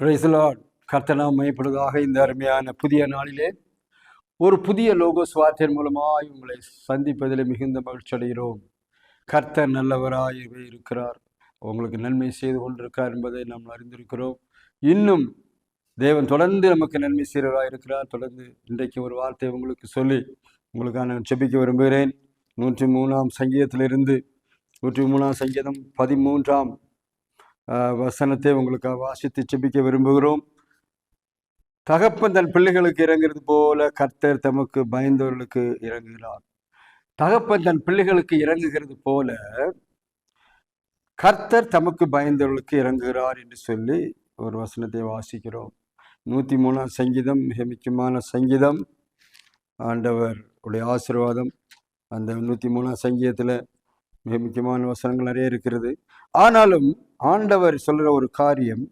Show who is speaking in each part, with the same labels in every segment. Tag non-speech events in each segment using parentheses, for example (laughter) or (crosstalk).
Speaker 1: பிரைசலாட் கர்த்தனாம் மையப்படுவதாக இந்த அருமையான புதிய நாளிலே ஒரு புதிய லோகோ சுவார்த்தின் மூலமாய் உங்களை சந்திப்பதில் மிகுந்த மகிழ்ச்சி அடைகிறோம். கர்த்தர் நல்லவராகவே இருக்கிறார். உங்களுக்கு நன்மை செய்து கொண்டிருக்கார் என்பதை நாம் அறிந்திருக்கிறோம். இன்னும் தேவன் தொடர்ந்து நமக்கு நன்மை செய்கிறவராக இருக்கிறார். தொடர்ந்து இன்றைக்கு ஒரு வார்த்தை உங்களுக்கு சொல்லி உங்களுக்காக நான் செபிக்க விரும்புகிறேன். நூற்றி மூணாம் சங்கீதத்திலிருந்து நூற்றி மூணாம் சங்கீதம் பதிமூன்றாம் வசனத்தை உங்களுக்கு வாசித்து செபிக்க விரும்புகிறோம். தகப்பன் தன் பிள்ளைகளுக்கு இறங்குறது போல கர்த்தர் தமக்கு பயந்தவர்களுக்கு இறங்குகிறார். தகப்பன் தன் பிள்ளைகளுக்கு இறங்குகிறது போல கர்த்தர் தமக்கு பயந்தவர்களுக்கு இறங்குகிறார் என்று சொல்லி ஒரு வசனத்தை வாசிக்கிறோம். நூற்றி மூணாம் சங்கீதம் மிக முக்கியமான சங்கீதம். ஆண்டவர் உடைய ஆசீர்வாதம். அந்த நூற்றி மூணாம் சங்கீதத்தில் மிக முக்கியமான வசனங்கள் நிறைய இருக்கிறது. ஆனாலும் ஆண்டவர் சொல்கிற ஒரு காரியம்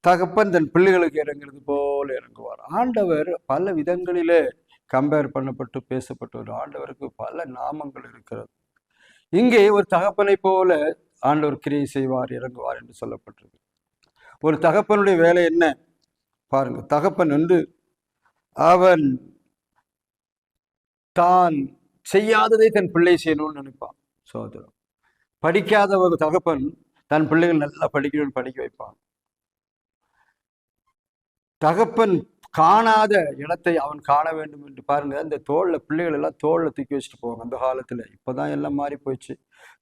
Speaker 1: தகப்பன் தன் பிள்ளைகளுக்கு இறங்குறது போல இறங்குவார். ஆண்டவர் பல விதங்களிலே கம்பேர் பண்ணப்பட்டு பேசப்பட்டு ஒரு ஆண்டவருக்கு பல நாமங்கள் இருக்கிறது. இங்கே ஒரு தகப்பனை போல ஆண்டவர் கிரியை செய்வார் இறங்குவார் என்று சொல்லப்பட்டிருக்கு. ஒரு தகப்பனுடைய வேலை என்ன? பாருங்க தகப்பன் வந்து அவன் தான் செய்யாததை தன் பிள்ளை செய்யணும்னு நினைப்பான். சோதரம் படிக்காத ஒரு தகப்பன் தன் பிள்ளைகள் நல்லா படிக்கணும்னு படிக்க வைப்பான். தகப்பன் காணாத இடத்தை அவன் காண வேண்டும் என்று பாருங்க இந்த தோளில் பிள்ளைகள் எல்லாம் தோளில் தூக்கி வச்சுட்டு போவாங்க அந்த காலத்தில். இப்போதான் எல்லாம் மாறி போயிடுச்சு.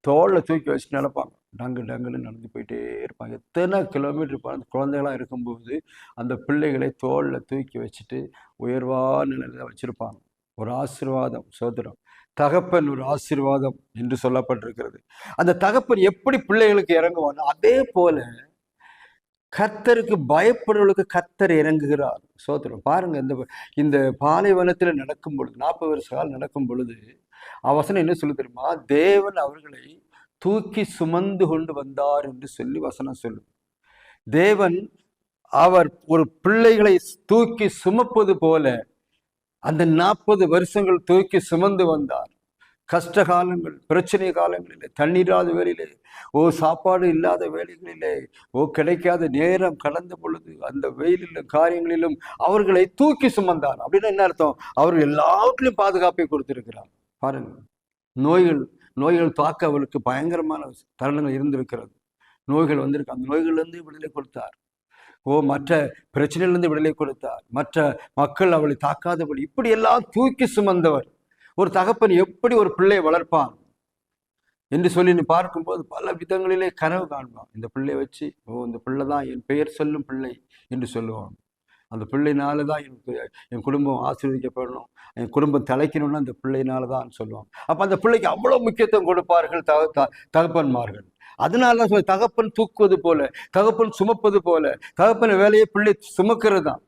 Speaker 1: தோளில் தூக்கி வச்சுட்டு நடப்பாங்க டங்கு டங்குன்னு நடந்து போயிட்டே இருப்பாங்க. எத்தனை கிலோமீட்டர் இருப்பாங்க அந்த குழந்தைகளா இருக்கும்போது அந்த பிள்ளைகளை தோளில் தூக்கி வச்சுட்டு உயர்வான நிலையில வச்சுருப்பாங்க. ஒரு ஆசீர்வாதம் சோதரம் தகப்பன் ஒரு ஆசீர்வாதம் என்று சொல்லப்பட்டிருக்கிறது. அந்த தகப்பன் எப்படி பிள்ளைகளுக்கு இறங்குவான் அதே போல கர்த்தருக்கு பயப்படுறவர்களுக்கு கர்த்தர் இறங்குகிறார். சோத்திரம் பாருங்க இந்த இந்த பாலைவனத்தில் நடக்கும் பொழுது நாற்பது வருஷ காலம் நடக்கும் பொழுது அவசனம் என்ன சொல்லு தெரியுமா? தேவன் அவர்களை தூக்கி சுமந்து கொண்டு வந்தார் என்று சொல்லி வசனம் சொல்லும் தேவன் அவர் ஒரு பிள்ளைகளை தூக்கி சுமப்பது போல அந்த நாற்பது வருஷங்கள் தூக்கி சுமந்து வந்தார். கஷ்ட காலங்கள் பிரச்சனை காலங்களிலே தண்ணீராத வேலையிலே ஓ சாப்பாடு இல்லாத வேலைகளிலே ஓ கிடைக்காத நேரம் கலந்த பொழுது அந்த வெயிலிலும் காரியங்களிலும் அவர்களை தூக்கி சுமந்தார். அப்படின்னா என்ன அர்த்தம்? அவர் எல்லாவற்றிலும் பாதுகாப்பை கொடுத்திருக்கிறார். பாருங்க நோய்கள் நோய்கள் தாக்க அவளுக்கு பயங்கரமான தருணங்கள் இருந்திருக்கிறது. நோய்கள் வந்திருக்கு. அந்த நோய்கள்லேருந்து விடுதலை கொடுத்தார். ஓ மற்ற பிரச்சனையிலிருந்து விடலை கொடுத்தார். மற்ற மக்கள் அவளை தாக்காதபடி இப்படி எல்லாம் தூக்கி சுமந்தவர். ஒரு தகப்பன் எப்படி ஒரு பிள்ளையை வளர்ப்பான்? என்று சொல்லி நீ பார்க்கும்போது பல விதங்களிலே கனவு காண்பான். இந்த பிள்ளையை வச்சு ஓ இந்த பிள்ளை தான் என் பெயர் சொல்லும் பிள்ளை என்று சொல்லுவான். அந்த பிள்ளைனால தான் எனக்கு என் குடும்பம் ஆசீர்வதிக்கப்படணும். என் குடும்பம் தலைக்கணும்னு அந்த பிள்ளைனால தான் சொல்லுவாங்க அப்போ அந்த பிள்ளைக்கு அவ்வளோ முக்கியத்துவம் கொடுப்பார்கள் தக த- தகப்பன்மார்கள். அதனால தான் சொல்லி தகப்பன் தூக்குவது போல தகப்பன் சுமப்பது போல தகப்பன் வேலையை பிள்ளை சுமக்கிறது தான்.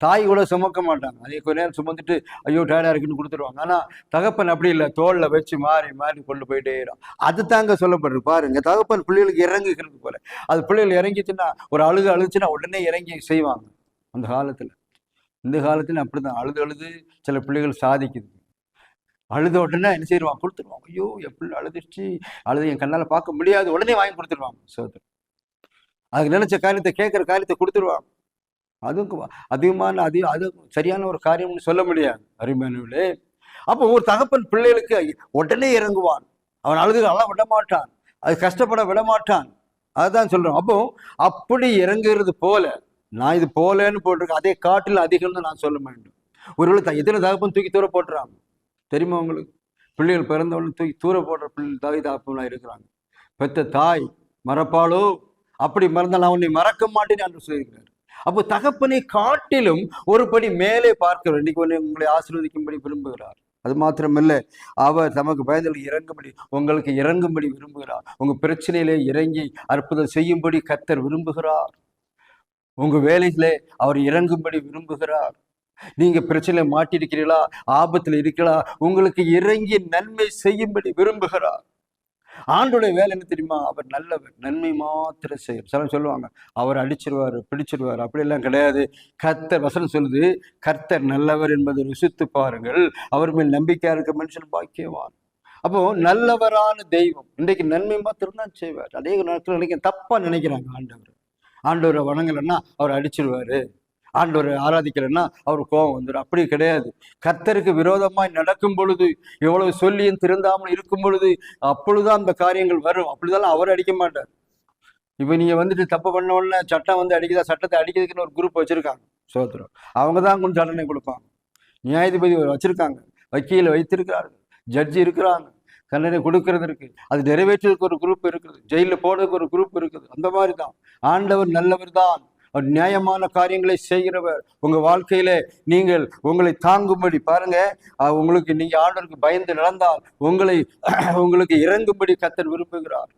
Speaker 1: தாய் கூட சுமக்க மாட்டாங்க. அதே கொஞ்ச நேரம் சுமந்துட்டு ஐயோ டயர்டாக இருக்குன்னு கொடுத்துருவாங்க. ஆனால் தகப்பன் அப்படி இல்லை. தோளில் வச்சு மாறி மாறி கொண்டு போயிட்டே இருக்கும். அது தாங்க சொல்லப்படுது. பாருங்க தகப்பன் பிள்ளைகளுக்கு இறங்குகிறது போல. அது பிள்ளைகள் இறங்கிச்சுன்னா ஒரு அழுகு அழுச்சுன்னா உடனே இறங்கி செய்வாங்க. அந்த காலத்தில். இந்த காலத்துல அப்படிதான் அழுது அழுது சில பிள்ளைகள் சாதிக்குது. அழுத உடனே என்ன செய்வான்? கொடுத்துருவான். ஐயோ எப்படி அழுதுச்சு அழுது என் கண்ணால பார்க்க முடியாது. உடனே வாங்கி கொடுத்துருவான். சோதர் அதுக்கு நினைச்ச காரியத்தை கேட்குற காரியத்தை கொடுத்துருவான். அதுவும் அதிகமான அதிக அது சரியான ஒரு காரியம்னு சொல்ல முடியாது. அருமையானவர்களே அப்போ ஒரு தகப்பன் பிள்ளைகளுக்கு உடனே இறங்குவான். அவன் அழுது அழ விட மாட்டான். அது கஷ்டப்பட விட மாட்டான். அதுதான் சொல்கிறோம் அப்போ அப்படி இறங்குறது போல நான் இது போலன்னு போட்டிருக்கேன் அதே காட்டில் அதிகம்னு நான் சொல்ல வேண்டும். ஒருவேளை எத்தனை தகப்பன் தூக்கி தூர போட்டுறான். தெரியுமா உங்களுக்கு? பிள்ளைகள் பிறந்தவளும் தூக்கி தூர போடுற பிள்ளை தாய் தகப்பன்லாம் இருக்கிறாங்க. பெத்த தாய் மறப்பாளோ? அப்படி மறந்தால் நான் உன்னை மறக்க மாட்டேன் என்று சொல்லியிருக்கிறார் அப்போ தகப்பனை காட்டிலும் ஒரு படி மேலே பார்க்கிறோம் இன்னைக்கு ஒன்று உங்களை ஆசீர்வதிக்கும்படி விரும்புகிறார். அது மாத்திரமல்ல அவர் தமக்கு பயந்தவர்களுக்கு இறங்கும்படி உங்களுக்கு இறங்கும்படி விரும்புகிறார். உங்க பிரச்சனையிலே இறங்கி அற்புதம் செய்யும்படி கத்தர் விரும்புகிறார். உங்க வேலையிலே அவர் இறங்கும்படி விரும்புகிறார். நீங்க பிரச்சனை மாட்டிருக்கிறீர்களா ஆபத்துல இருக்கிறா உங்களுக்கு இறங்கி நன்மை செய்யும்படி விரும்புகிறார். ஆண்டோட வேலை என்ன தெரியுமா? அவர் நல்லவர் நன்மை மாத்திரம் செய்யும். சில சொல்லுவாங்க அவர் அடிச்சிருவாரு பிடிச்சிருவாரு. அப்படியெல்லாம் கிடையாது. கர்த்தர் வசனம் சொல்லுது கர்த்தர் நல்லவர் என்பதை ருசித்து பாருங்கள். அவர் மேல் நம்பிக்கையா இருக்க மனுஷன் பாக்கியவான். அப்போ நல்லவரான தெய்வம் இன்றைக்கு நன்மை மாத்திரம் தான் செய்வார். அதே நேரத்தில் நினைக்க தப்பா நினைக்கிறாங்க ஆண்டவர். ஆண்டவரை வணங்கலைன்னா அவர் அடிச்சிருவாரு. ஆண்டவரை ஆராதிக்கலைன்னா அவர் கோபம் வந்துடும் அப்படி கிடையாது. கர்த்தருக்கு விரோதமாய் நடக்கும் பொழுது எவ்வளவு சொல்லியும் திருந்தாமல் இருக்கும் பொழுது அப்பொழுதுதான் அந்த காரியங்கள் வரும். அப்படிதான் அவர் அடிக்க மாட்டார். இப்போ நீங்கள் வந்துட்டு தப்பு பண்ண உடனே சட்டம் வந்து அடிக்குதா? சட்டத்தை அடிக்கிறதுக்குன்னு ஒரு குரூப் வச்சுருக்காங்க சோத்திரம் அவங்க தான் கொஞ்சம் தண்டனை கொடுப்பாங்க. நியாயாதிபதி வச்சுருக்காங்க. வக்கீல வைத்திருக்கிறார்கள் ஜட்ஜி இருக்கிறாங்க. தண்டனை கொடுக்கறது இருக்கு. அது நிறைவேற்றுறதுக்கு ஒரு குரூப் இருக்குது. ஜெயிலில் போடுறதுக்கு ஒரு குரூப் இருக்குது. அந்த மாதிரி தான் ஆண்டவர் நல்லவர் தான் நியாயமான காரியங்களை செய்கிறவர். உங்க வாழ்க்கையில நீங்கள் உங்களை தாங்கும்படி பாருங்க. உங்களுக்கு நீங்க ஆண்டவருக்கு பயந்து நடந்தால் உங்களை உங்களுக்கு இறங்கும்படி கத்தர் விரும்புகிறார்.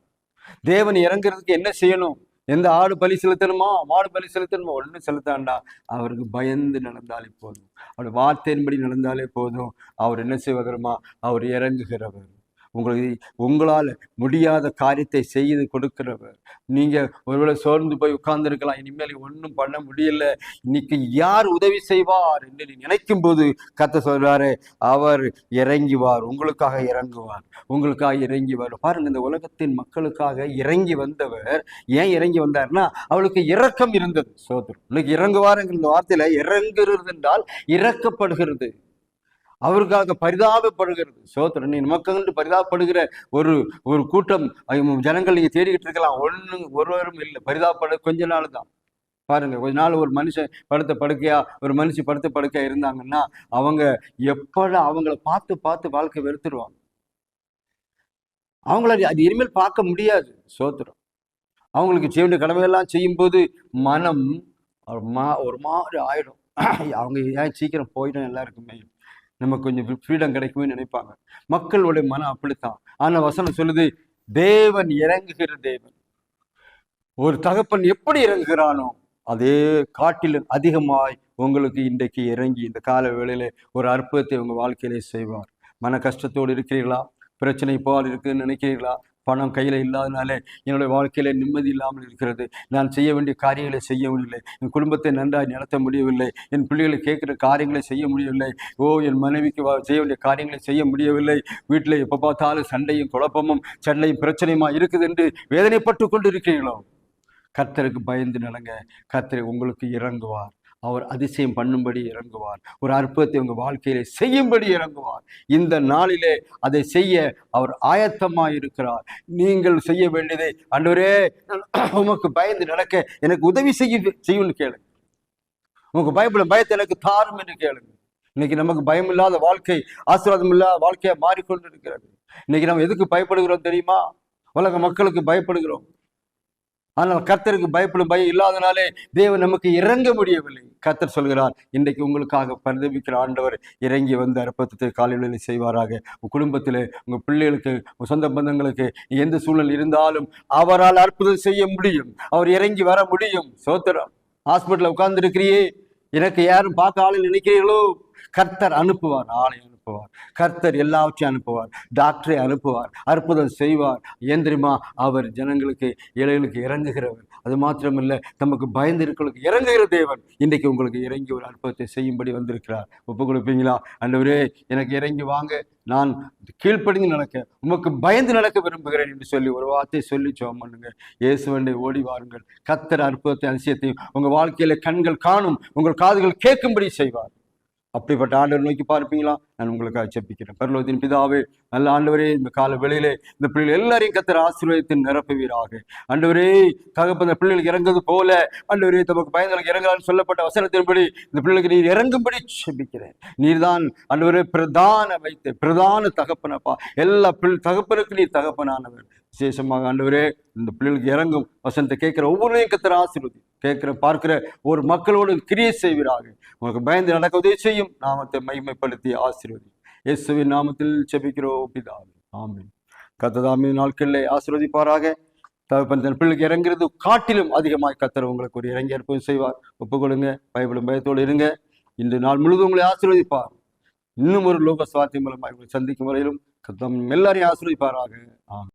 Speaker 1: தேவன் இறங்குறதுக்கு என்ன செய்யணும்? எந்த ஆடு பலி செலுத்தணுமா? மாடு பலி செலுத்தணுமா? ஒன்று செலுத்தாண்டா. அவருக்கு பயந்து நடந்தாலே போதும். அவர் வார்த்தையின்படி நடந்தாலே போதும். அவர் என்ன செய்வதருமா அவர் இறங்குகிறவர். உங்களை உங்களால் முடியாத காரியத்தை செய்து கொடுக்கிறவர். நீங்கள் ஒருவேளை சோர்ந்து போய் உட்கார்ந்துருக்கலாம் இனிமேல் ஒன்றும் பண்ண முடியல. இன்னைக்கு யார் உதவி செய்வார் என்று நீ நினைக்கும் போது கத்த சொல்றாரு அவர் இறங்குவார் உங்களுக்காக இறங்குவார் உங்களுக்காக இறங்கிவார். பாருங்க இந்த உலகத்தின் மக்களுக்காக இறங்கி வந்தவர் ஏன் இறங்கி வந்தார்னா அவளுக்கு இரக்கம் இருந்தது. சோதர் இன்னைக்கு இறங்குவாருங்கிற இந்த வார்த்தையில இறங்குகிறது என்றால் இறக்கப்படுகிறது. அவருக்காக பரிதாபப்படுகிறது. சோத்திரம் நீ நமக்கு பரிதாபப்படுகிற ஒரு ஒரு கூட்டம் ஜனங்கள் நீங்க தேடிக்கிட்டு இருக்கலாம். ஒண்ணு ஒருவரும் இல்லை. பரிதாபப்பட கொஞ்ச நாள் தான். பாருங்க கொஞ்ச நாள் ஒரு மனுஷன் படுத்த படுக்கையா ஒரு மனுஷன் படுத்த படுக்கையா இருந்தாங்கன்னா அவங்க எப்படா அவங்கள பார்த்து பார்த்து வாழ்க்கை வெறுத்துருவாங்க. அவங்கள அது இனிமேல் பார்க்க முடியாது சோத்திரம். அவங்களுக்கு செய்ய வேண்டிய கடமையெல்லாம் செய்யும்போது மனம் ஒரு மா ஒரு மாதிரி ஆயிடும். (clears throat) அவங்க ஏன் சீக்கிரம் போயிடும் எல்லாருக்குமே? நமக்கு கொஞ்சம் ஃப்ரீடம் கிடைக்கும்னு நினைப்பாங்க. மக்களுடைய மனம் அப்படித்தான். ஆனா வசனம் சொல்லுது தேவன் இறங்குகிற தேவன். ஒரு தகப்பன் எப்படி இறங்குகிறானோ அதே காட்டிலும் அதிகமாய் உங்களுக்கு இன்றைக்கு இறங்கி இந்த கால வேளையில ஒரு அற்புதத்தை உங்க வாழ்க்கையிலே செய்வார். மன கஷ்டத்தோடு இருக்கிறீர்களா? பிரச்சனை போல் இருக்குன்னு நினைக்கிறீர்களா? பணம் கையில் இல்லாதனாலே என்னுடைய வாழ்க்கையில் நிம்மதி இல்லாமல் இருக்கிறது. நான் செய்ய வேண்டிய காரியங்களை செய்ய முடியவில்லை. என் குடும்பத்தை நன்றாக நடத்த முடியவில்லை. என் பிள்ளைகளை கேட்குற காரியங்களை செய்ய முடியவில்லை. ஓ என் மனைவிக்கு வா- செய்ய வேண்டிய காரியங்களை செய்ய முடியவில்லை. வீட்டில் எப்போ பார்த்தாலும் சண்டையும் குழப்பமும் சண்டையும் பிரச்சனையுமா இருக்குது என்று வேதனைப்பட்டு கொண்டு இருக்கிறீர்களோ கர்த்தருக்கு பயந்து நடங்க. கர்த்தர் உங்களுக்கு இறங்குவார். அவர் அதிசயம் பண்ணும்படி இறங்குவார். ஒரு அற்புதத்தை உங்கள் வாழ்க்கையிலே செய்யும்படி இறங்குவார். இந்த நாளிலே அதை செய்ய அவர் ஆயத்தமாக இருக்கிறார் நீங்கள் செய்ய வேண்டியதை அன்றுவரே உமக்கு பயந்து நடக்க எனக்கு உதவி செய்ய செய்யும்னு கேளுங்க. உங்க பயப்படும் பயத்தை எனக்கு தாரும் என்று கேளுங்க. இன்னைக்கு நமக்கு பயம் இல்லாத வாழ்க்கை ஆசீர்வாதம் இல்லாத வாழ்க்கையா மாறிக்கொண்டு இருக்கிறது இன்னைக்கு நம்ம எதுக்கு பயப்படுகிறோம் தெரியுமா? உலக மக்களுக்கு பயப்படுகிறோம். ஆனால் கர்த்தருக்கு பயப்படும் பயம் இல்லாதனாலே தேவன் நமக்கு இறங்க முடியவில்லை. கர்த்தர் சொல்கிறார் இன்றைக்கு உங்களுக்காக பரிதவிக்கிற ஆண்டவர் இறங்கி வந்து அற்பத்தத்தை காலையில் செய்வாராக. உங்கள் குடும்பத்தில் உங்கள் பிள்ளைகளுக்கு உங்கள் சொந்த பந்தங்களுக்கு எந்த சூழல் இருந்தாலும் அவரால் அற்புதம் செய்ய முடியும். அவர் இறங்கி வர முடியும். சோத்திரம் ஹாஸ்பிட்டலில் உட்கார்ந்துருக்கிறியே. எனக்கு யாரும் பார்க்க ஆளு நினைக்கிறீர்களோ? கர்த்தர் அனுப்புவார் ஆளை அனுப்புவார். கர்த்தர் எல்லாவற்றையும் அனுப்புவார். டாக்டரை அனுப்புவார். அற்புதம் செய்வார். ஏன் தெரியுமா அவர் ஜனங்களுக்கு இலைகளுக்கு இறங்குகிறவர். அது மாத்திரமல்ல நமக்கு பயந்து இருக்கிறவங்களுக்கு இறங்குகிற தேவன் இன்றைக்கு உங்களுக்கு இறங்கி ஒரு அற்புதத்தை செய்யும்படி வந்திருக்கிறார். ஒப்பு கொடுப்பீங்களா? அண்டவரே எனக்கு இறங்கி வாங்க. நான் கீழ்ப்படிந்து நடக்க உமக்கு பயந்து நடக்க விரும்புகிறேன் என்று சொல்லி ஒரு வார்த்தை சொல்லி சோம் பண்ணுங்க. இயேசுவண்டை ஓடி வாருங்கள். கத்தர் அற்புதத்தை அதிசயத்தையும் உங்கள் வாழ்க்கையில் கண்கள் காணும் உங்கள் காதுகள் கேட்கும்படி செய்வார். அப்படிப்பட்ட ஆண்டவர் நோக்கி பார்ப்பீங்களா? நான் உங்களுக்காக செப்பிக்கிறேன் பரலோகத்தின் பிதாவே நல்ல ஆண்டவரே இந்த கால வெளியிலே இந்த பிள்ளைகள் எல்லாரையும் கத்திர ஆசீர்வாதத்தின் நிரப்புவீராக. ஆண்டவரே தகப்ப இந்த பிள்ளைகளுக்கு இறங்குது போல ஆண்டவரே தமக்கு பயந்தவர்களுக்கு இறங்கலான்னு சொல்லப்பட்ட வசனத்தின்படி இந்த பிள்ளைகளுக்கு நீர் இறங்கும்படி செபிக்கிறேன் நீர்தான் ஆண்டவரே பிரதான வைத்து பிரதான தகப்பனப்பா. எல்லா பிள்ளை தகப்பனுக்கு நீர் தகப்பனானவர். விசேஷமாக ஆண்டவரே இந்த பிள்ளைகளுக்கு இறங்கும் வசனத்தை கேட்கிற ஒவ்வொருவரையும் கத்திர ஆசீர்வதி கேட்கிற பார்க்கிற ஒரு மக்களோடு கிரியை செய்வீராக. உனக்கு பயந்து நடக்க உதவி செய்யும். நாமத்தை மைமைப்படுத்தி ஆசீர்வதி. இயேசுவின் நாமத்தில் செபிக்கிறோம் பிதாவே. ஆமென். கத்ததாமே நாட்களிலே ஆசீர்வதிப்பாராக. தகப்பன் தன் பிள்ளைக்கு இறங்குறது காட்டிலும் அதிகமாய் கத்தர் உங்களுக்கு ஒரு இறங்கி அற்புதம் செய்வார். ஒப்புக்கொடுங்க பயப்படும் பயத்தோடு இருங்க. இன்று நாள் முழுவதும் உங்களை ஆசீர்வதிப்பார். இன்னும் ஒரு லோக சுவாத்தியம் மூலமாக உங்களை சந்திக்கும் வரையிலும் கத்தம் எல்லாரையும் ஆசீர்வதிப்பாராக. ஆம்